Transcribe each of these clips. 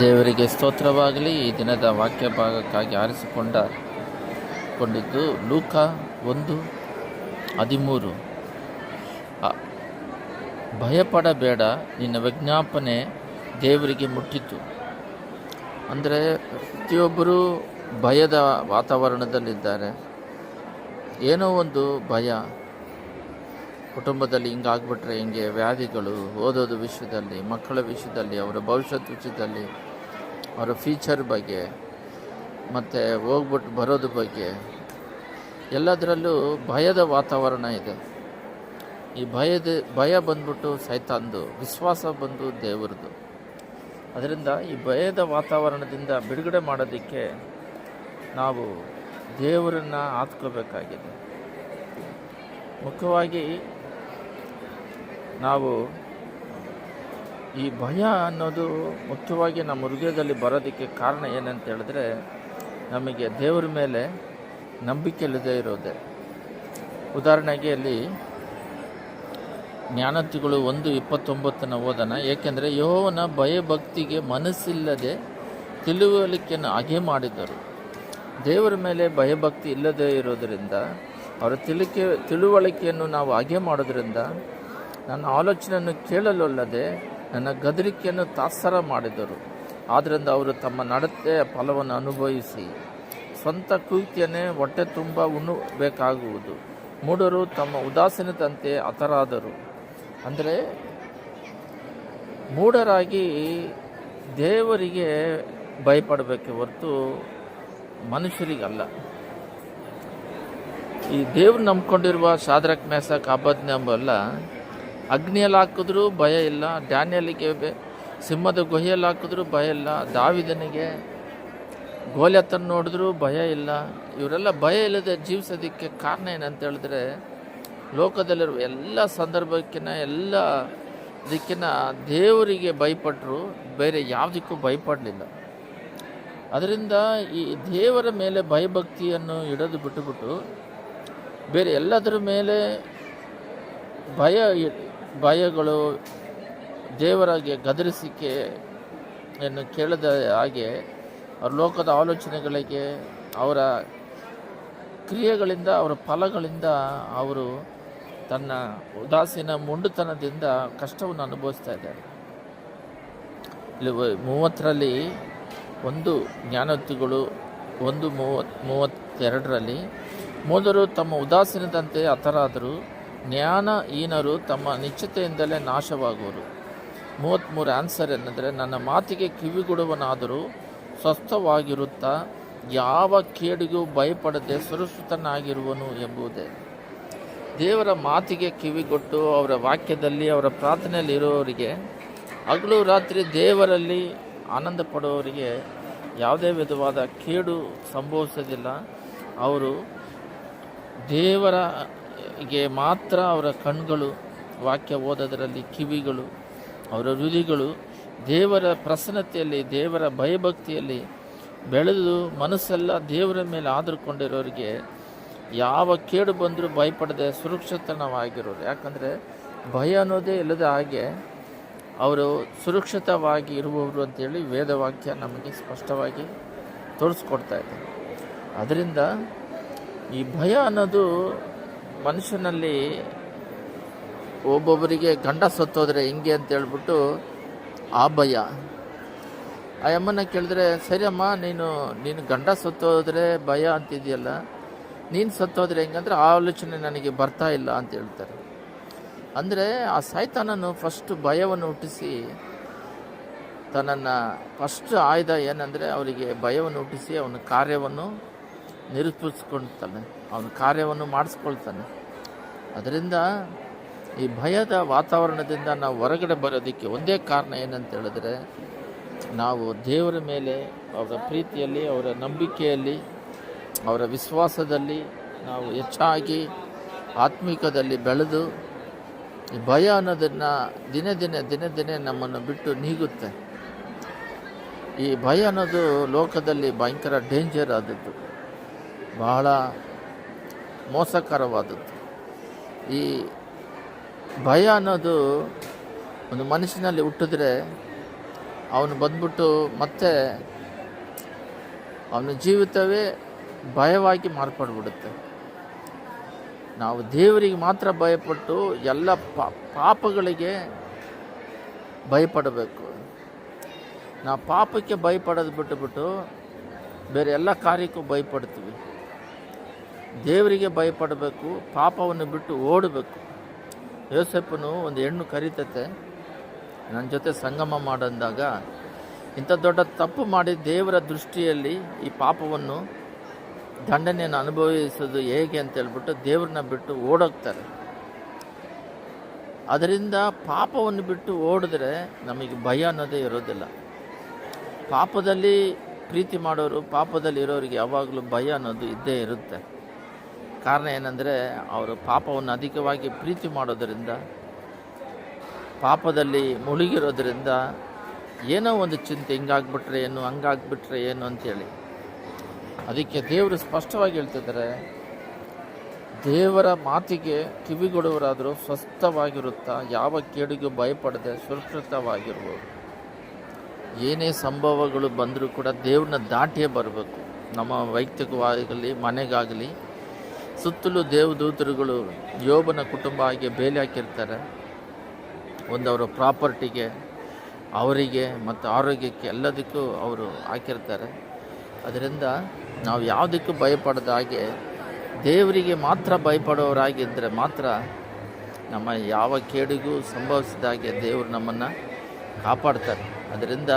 ದೇವರಿಗೆ ಸ್ತೋತ್ರವಾಗಲಿ, ಈ ದಿನದ ವಾಕ್ಯ ಭಾಗಕ್ಕಾಗಿ ಆರಿಸಿಕೊಂಡ ಕೊಂಡಿದ್ದು ಲೂಕ ಒಂದು ಹದಿಮೂರು. ಭಯಪಡಬೇಡ, ನಿನ್ನ ವಿಜ್ಞಾಪನೆ ದೇವರಿಗೆ ಮುಟ್ಟಿತು. ಅಂದರೆ, ಪ್ರತಿಯೊಬ್ಬರೂ ಭಯದ ವಾತಾವರಣದಲ್ಲಿದ್ದಾರೆ. ಏನೋ ಒಂದು ಭಯ. ಕುಟುಂಬದಲ್ಲಿ ಹಿಂಗಾಗ್ಬಿಟ್ರೆ ಹಿಂಗೆ ವ್ಯಾಧಿಗಳು ಓದೋದು ವಿಷಯದಲ್ಲಿ ಮಕ್ಕಳ ವಿಷಯದಲ್ಲಿ ಅವರ ಭವಿಷ್ಯದ ವಿಷಯದಲ್ಲಿ ಅವರ ಫ್ಯೂಚರ್ ಬಗ್ಗೆ, ಮತ್ತು ಹೋಗ್ಬಿಟ್ಟು ಬರೋದ್ರ ಬಗ್ಗೆ, ಎಲ್ಲದರಲ್ಲೂ ಭಯದ ವಾತಾವರಣ ಇದೆ. ಈ ಭಯದ, ಭಯ ಬಂದ್ಬಿಟ್ಟು ಸೈತಾಂದು ವಿಶ್ವಾಸ ಬಂದು ದೇವರದು ಅದರಿಂದ ಈ ಭಯದ ವಾತಾವರಣದಿಂದ ಬಿಡುಗಡೆ ಮಾಡೋದಕ್ಕೆ ನಾವು ದೇವರನ್ನು ಆತ್ಕೋಬೇಕಾಗಿದೆ. ಮುಖ್ಯವಾಗಿ ನಾವು ಈ ಭಯ ಅನ್ನೋದು ಮುಖ್ಯವಾಗಿ ನಮ್ಮ ಹೃದಯದಲ್ಲಿ ಬರೋದಕ್ಕೆ ಕಾರಣ ಏನಂತ ಹೇಳಿದ್ರೆ ನಮಗೆ ದೇವರ ಮೇಲೆ ನಂಬಿಕೆ ಇಲ್ಲದೆ ಇರೋದೆ. ಉದಾಹರಣೆಗೆ ಅಲ್ಲಿ ಜ್ಞಾನತಿಗಳು ಒಂದು ಇಪ್ಪತ್ತೊಂಬತ್ತನ ಓದನ ಏಕೆಂದರೆ ಯೋವನ ಭಯಭಕ್ತಿಗೆ ಮನಸ್ಸಿಲ್ಲದೆ ತಿಳುವಳಿಕೆಯನ್ನು ಹಾಗೆ ಮಾಡಿದರು. ದೇವರ ಮೇಲೆ ಭಯಭಕ್ತಿ ಇಲ್ಲದೆ ಇರೋದರಿಂದ, ಅವರ ತಿಳಿಕೆ, ತಿಳುವಳಿಕೆಯನ್ನು ನಾವು ಹಾಗೆ ಮಾಡೋದ್ರಿಂದ ನನ್ನ ಆಲೋಚನೆಯನ್ನು ಕೇಳಲೊಲ್ಲದೆ ನನ್ನ ಗದರಿಕೆಯನ್ನು ತಾತ್ಸರ ಮಾಡಿದರು. ಆದ್ದರಿಂದ ಅವರು ತಮ್ಮ ನಡತೆಯ ಫಲವನ್ನು ಅನುಭವಿಸಿ, ಸ್ವಂತ ಕುಯುಕ್ತಿಯನ್ನೇ ಹೊಟ್ಟೆ ತುಂಬ ಉಣ್ಣಬೇಕಾಗುವುದು. ಮೂಢರು ತಮ್ಮ ಉದಾಸೀನದಂತೆ ಹತರಾದರು. ಅಂದರೆ, ಮೂಢರಾಗಿ ದೇವರಿಗೆ ಭಯಪಡಬೇಕೆ ಹೊರತು ಮನುಷ್ಯರಿಗಲ್ಲ. ಈ ದೇವ್ರು ನಂಬ್ಕೊಂಡಿರುವ ಶಾದ್ರಕ್, ಮೇಸಕ್ ಅಬದ್ನೆಂಬಲ್ಲ ಅಗ್ನಿಯಲ್ಲಿ ಹಾಕಿದ್ರೂ ಭಯ ಇಲ್ಲ, ಡ್ಯಾನಿಯಲ್ಲಿಗೆ ಸಿಂಹದ ಗುಹೆಯಲ್ಲಿ ಹಾಕಿದ್ರೂ ಭಯ ಇಲ್ಲ, ದಾವಿದನಿಗೆ ಗೋಲ್ಯತನ ನೋಡಿದ್ರೂ ಭಯ ಇಲ್ಲ. ಇವರೆಲ್ಲ ಭಯ ಇಲ್ಲದೆ ಜೀವಿಸೋದಕ್ಕೆ ಕಾರಣ ಏನಂತ ಹೇಳಿದ್ರೆ, ಲೋಕದಲ್ಲಿರುವ ಎಲ್ಲ ಸಂದರ್ಭಕ್ಕಿಂತ ಎಲ್ಲ ದಿಕ್ಕಿನ ದೇವರಿಗೆ ಭಯಪಟ್ಟರು ಬೇರೆ ಯಾವುದಕ್ಕೂ ಭಯಪಡಲಿಲ್ಲ. ಅದರಿಂದ ಈ ದೇವರ ಮೇಲೆ ಭಯಭಕ್ತಿಯನ್ನು ಇಡೋದು ಬಿಟ್ಟುಬಿಟ್ಟು ಬೇರೆ ಎಲ್ಲದರ ಮೇಲೆ ಭಯ ಭಯಗಳು ದೇವರಾಗೆ ಗದರಿಸಿಕೆಯನ್ನು ಕೇಳದ ಹಾಗೆ ಅವ್ರ ಲೋಕದ ಆಲೋಚನೆಗಳಿಗೆ, ಅವರ ಕ್ರಿಯೆಗಳಿಂದ, ಅವರ ಫಲಗಳಿಂದ ಅವರು ತನ್ನ ಉದಾಸೀನ ಮುಂಡುತನದಿಂದ ಕಷ್ಟವನ್ನು ಅನುಭವಿಸ್ತಾ ಇದ್ದಾರೆ. ಇಲ್ಲಿ ಮೂವತ್ತರಲ್ಲಿ ಒಂದು ಜ್ಞಾನೋತ್ತಿಗಳು ಒಂದು ಮೂವತ್ ಮೂವತ್ತೆರಡರಲ್ಲಿ, ಮೊದಲು ತಮ್ಮ ಉದಾಸೀನದಂತೆ ಹತರಾದರು. ಜ್ಞಾನಹೀನರು ತಮ್ಮ ನಿಶ್ಚಿತೆಯಿಂದಲೇ ನಾಶವಾಗುವರು. ಮೂವತ್ತ್ಮೂರು ಆನ್ಸರ್ ಏನಂದರೆ, ನನ್ನ ಮಾತಿಗೆ ಕಿವಿಗೊಡುವನಾದರೂ ಸ್ವಸ್ಥವಾಗಿರುತ್ತಾ, ಯಾವ ಕೇಡಿಗೂ ಭಯಪಡದೆ ಸುರಕ್ಷಿತನಾಗಿರುವನು ಎಂಬುದೇ. ದೇವರ ಮಾತಿಗೆ ಕಿವಿಗೊಟ್ಟು ಅವರ ವಾಕ್ಯದಲ್ಲಿ, ಅವರ ಪ್ರಾರ್ಥನೆಯಲ್ಲಿ ಇರುವವರಿಗೆ ಹಗಲು ರಾತ್ರಿ ದೇವರಲ್ಲಿ ಆನಂದ ಪಡುವವರಿಗೆ ಯಾವುದೇ ವಿಧವಾದ ಕೇಡು ಸಂಭವಿಸೋದಿಲ್ಲ. ಅವರು ದೇವರಿಗೆ ಮಾತ್ರ ಅವರ ಕಣ್ಗಳು ವಾಕ್ಯ ಓದೋದರಲ್ಲಿ ಕಿವಿಗಳು, ಅವರ ಹೃದಯಗಳು ದೇವರ ಪ್ರಸನ್ನತೆಯಲ್ಲಿ, ದೇವರ ಭಯಭಕ್ತಿಯಲ್ಲಿ ಬೆಳೆದು ಮನಸ್ಸೆಲ್ಲ ದೇವರ ಮೇಲೆ ಆಧಾರಕೊಂಡಿರೋರಿಗೆ ಯಾವ ಕೇಡು ಬಂದರೂ ಭಯಪಡದೆ ಸುರಕ್ಷಿತನವಾಗಿರೋರು. ಯಾಕಂದರೆ ಭಯ ಅನ್ನೋದೇ ಇಲ್ಲದ ಹಾಗೆ ಅವರು ಸುರಕ್ಷಿತವಾಗಿ ಇರುವವರು ಅಂತೇಳಿ ವೇದವಾಕ್ಯ ನಮಗೆ ಸ್ಪಷ್ಟವಾಗಿ ತೋರಿಸ್ಕೊಡ್ತಾ ಇದೆ. ಅದರಿಂದ ಈ ಭಯ ಅನ್ನೋದು ಮನುಷ್ಯನಲ್ಲಿ ಒಬ್ಬೊಬ್ಬರಿಗೆ ಗಂಡ ಸತ್ತೋದ್ರೆ ಹೆಂಗೆ ಅಂತ ಹೇಳ್ಬಿಟ್ಟು ಆ ಭಯ ಆ ಅಮ್ಮನ ಕೇಳಿದ್ರೆ ಸರಿ ಅಮ್ಮ ನೀನು ನೀನು ಗಂಡ ಸತ್ತೋದ್ರೆ ಭಯ ಅಂತಿದೆಯಲ್ಲ, ನೀನು ಸತ್ತೋದ್ರೆ ಹೆಂಗಂದ್ರೆ ಆ ಆಲೋಚನೆ ನನಗೆ ಬರ್ತಾ ಇಲ್ಲ ಅಂತ ಹೇಳ್ತಾರೆ. ಅಂದರೆ, ಆ ಸಾಯ್ತಾನನು ಫಸ್ಟ್ ಭಯವನ್ನು ಹುಟ್ಟಿಸಿ, ತನ್ನನ್ನು ಫಸ್ಟ್ ಆಯ್ದ ಏನಂದರೆ, ಅವರಿಗೆ ಭಯವನ್ನು ಹುಟ್ಟಿಸಿ, ಅವನ ಕಾರ್ಯವನ್ನು ನಿರೂಪಿಸ್ಕೊಳ್ತಾನೆ, ಅವನ ಕಾರ್ಯವನ್ನು ಮಾಡಿಸ್ಕೊಳ್ತಾನೆ. ಅದರಿಂದ ಈ ಭಯದ ವಾತಾವರಣದಿಂದ ನಾವು ಹೊರಗಡೆ ಬರೋದಕ್ಕೆ ಒಂದೇ ಕಾರಣ ಏನಂತ ಹೇಳಿದ್ರೆ, ನಾವು ದೇವರ ಮೇಲೆ, ಅವರ ಪ್ರೀತಿಯಲ್ಲಿ, ಅವರ ನಂಬಿಕೆಯಲ್ಲಿ, ಅವರ ವಿಶ್ವಾಸದಲ್ಲಿ ನಾವು ಹೆಚ್ಚಾಗಿ ಆತ್ಮಿಕದಲ್ಲಿ ಬೆಳೆದು, ಈ ಭಯ ಅನ್ನೋದನ್ನು ದಿನೇ ದಿನೇ ದಿನೇ ದಿನೇ ನಮ್ಮನ್ನು ಬಿಟ್ಟು ನೀಗುತ್ತೆ. ಈ ಭಯ ಅನ್ನೋದು ಲೋಕದಲ್ಲಿ ಭಯಂಕರ ಡೇಂಜರ್ ಆದದ್ದು. ಬಹಳ ಮೋಸಕರವಾದದ್ದು. ಈ ಭಯ ಅನ್ನೋದು ಒಂದು ಮನುಷ್ಯನಲ್ಲಿ ಹುಟ್ಟಿದ್ರೆ ಅವನು ಬಂದ್ಬಿಟ್ಟು ಮತ್ತೆ ಅವನ ಜೀವಿತವೇ ಭಯವಾಗಿ ಮಾರ್ಪಡ್ಬಿಡುತ್ತೆ. ನಾವು ದೇವರಿಗೆ ಮಾತ್ರ ಭಯಪಟ್ಟು ಎಲ್ಲ ಪಾಪಗಳಿಗೆ ಭಯಪಡಬೇಕು. ನಾವು ಪಾಪಕ್ಕೆ ಭಯಪಡೋದು ಬಿಟ್ಟುಬಿಟ್ಟು ಬೇರೆ ಎಲ್ಲ ಕಾರ್ಯಕ್ಕೂ ಭಯಪಡ್ತೀವಿ. ದೇವರಿಗೆ ಭಯಪಡಬೇಕು, ಪಾಪವನ್ನು ಬಿಟ್ಟು ಓಡಬೇಕು. ಯೋಸೆಪ್ಪನು ಒಂದು ಹೆಣ್ಣು ಕರಿತತೆ. ನನ್ನ ಜೊತೆ ಸಂಗಮ ಮಾಡಂದಾಗ ಇಂಥ ದೊಡ್ಡ ತಪ್ಪು ಮಾಡಿ ದೇವರ ದೃಷ್ಟಿಯಲ್ಲಿ ಈ ಪಾಪವನ್ನು ದಂಡನೆಯನ್ನು ಅನುಭವಿಸೋದು ಹೇಗೆ ಅಂತ ಹೇಳ್ಬಿಟ್ಟು ದೇವ್ರನ್ನ ಬಿಟ್ಟು ಓಡೋಗ್ತಾರೆ. ಅದರಿಂದ ಪಾಪವನ್ನು ಬಿಟ್ಟು ಓಡಿದ್ರೆ ನಮಗೆ ಭಯ ಅನ್ನೋದೇ ಇರೋದಿಲ್ಲ. ಪಾಪದಲ್ಲಿ ಪ್ರೀತಿ ಮಾಡೋರು, ಪಾಪದಲ್ಲಿ ಇರೋರಿಗೆ ಯಾವಾಗಲೂ ಭಯ ಅನ್ನೋದು ಇದ್ದೇ ಇರುತ್ತೆ. ಕಾರಣ ಏನಂದರೆ, ಅವರು ಪಾಪವನ್ನು ಅಧಿಕವಾಗಿ ಪ್ರೀತಿ ಮಾಡೋದರಿಂದ, ಪಾಪದಲ್ಲಿ ಮುಳುಗಿರೋದರಿಂದ ಏನೋ ಒಂದು ಚಿಂತೆ ಹಿಂಗಾಗ್ಬಿಟ್ರೆ ಏನು, ಹಂಗಾಗ್ಬಿಟ್ರೆ ಏನು ಅಂತೇಳಿ. ಅದಕ್ಕೆ ದೇವರು ಸ್ಪಷ್ಟವಾಗಿ ಹೇಳ್ತಿದ್ದಾರೆ, ದೇವರ ಮಾತಿಗೆ ಕಿವಿಗೊಡುವರಾದರೂ ಸ್ವಸ್ಥವಾಗಿರುತ್ತಾ, ಯಾವ ಕೇಡಿಗೂ ಭಯಪಡದೆ ಸುರಕ್ಷಿತವಾಗಿರ್ಬೋದು. ಏನೇ ಸಂಭವಗಳು ಬಂದರೂ ಕೂಡ ದೇವ್ರನ್ನ ದಾಟಿಯೇ ಬರಬೇಕು. ನಮ್ಮ ವೈಯಕ್ತಿಕವಾಗಲಿ, ಮನೆಗಾಗಲಿ ಸುತ್ತಲೂ ದೇವದೂತರುಗಳು ಯೋಬನ ಕುಟುಂಬ ಹಾಗೆ ಬೇಲಿ ಹಾಕಿರ್ತಾರೆ. ಒಂದು ಅವರ ಪ್ರಾಪರ್ಟಿಗೆ, ಅವರಿಗೆ ಮತ್ತು ಆರೋಗ್ಯಕ್ಕೆ ಎಲ್ಲದಕ್ಕೂ ಅವರು ಹಾಕಿರ್ತಾರೆ. ಅದರಿಂದ ನಾವು ಯಾವುದಕ್ಕೂ ಭಯಪಡದ ಹಾಗೆ ದೇವರಿಗೆ ಮಾತ್ರ ಭಯಪಡೋರಾಗಿದ್ದರೆ ಮಾತ್ರ ನಮ್ಮ ಯಾವ ಕೇಡಿಗೂ ಸಂಭವಿಸಿದ ಹಾಗೆ ದೇವರು ನಮ್ಮನ್ನು ಕಾಪಾಡ್ತಾರೆ. ಅದರಿಂದ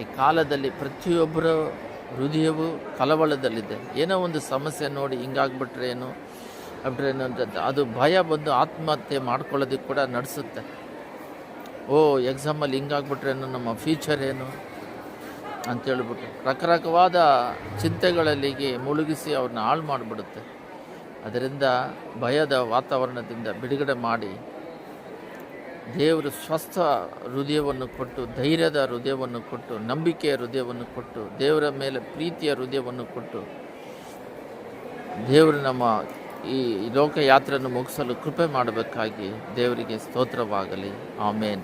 ಈ ಕಾಲದಲ್ಲಿ ಪ್ರತಿಯೊಬ್ಬರ ಹೃದಯವು ಕಲವಳದಲ್ಲಿದೆ ಏನೋ ಒಂದು ಸಮಸ್ಯೆ ನೋಡಿ ಹಿಂಗಾಗ್ಬಿಟ್ರೆ ಏನು? ಅಬ್ರೆ, ಏನು ಅಂತ ಅದು ಭಯ ಬಂದು ಆತ್ಮಹತ್ಯೆ ಮಾಡ್ಕೊಳ್ಳೋದಕ್ಕೆ ಕೂಡ ನಡೆಸುತ್ತೆ. ಓ, ಎಕ್ಸಾಮಲ್ಲಿ ಹಿಂಗಾಗ್ಬಿಟ್ರೇನು ನಮ್ಮ ಫ್ಯೂಚರ್ ಏನು? ಅಂತೇಳ್ಬಿಟ್ಟು ರಕರಕವಾದ ಚಿಂತೆಗಳಲ್ಲಿಗೆ ಮುಳುಗಿಸಿ ಅವ್ರನ್ನ ಹಾಳು ಮಾಡಿಬಿಡುತ್ತೆ. ಅದರಿಂದ ಭಯದ ವಾತಾವರಣದಿಂದ ಬಿಡುಗಡೆ ಮಾಡಿ ದೇವರು ಸ್ವಸ್ಥ ಹೃದಯವನ್ನು ಕೊಟ್ಟು, ಧೈರ್ಯದ ಹೃದಯವನ್ನು ಕೊಟ್ಟು, ನಂಬಿಕೆಯ ಹೃದಯವನ್ನು ಕೊಟ್ಟು, ದೇವರ ಮೇಲೆ ಪ್ರೀತಿಯ ಹೃದಯವನ್ನು ಕೊಟ್ಟು, ದೇವರು ನಮ್ಮ ಈ ಲೋಕಯಾತ್ರೆಯನ್ನು ಮುಗಿಸಲು ಕೃಪೆ ಮಾಡಬೇಕಾಗಿ ದೇವರಿಗೆ ಸ್ತೋತ್ರವಾಗಲಿ. ಆಮೇನ್.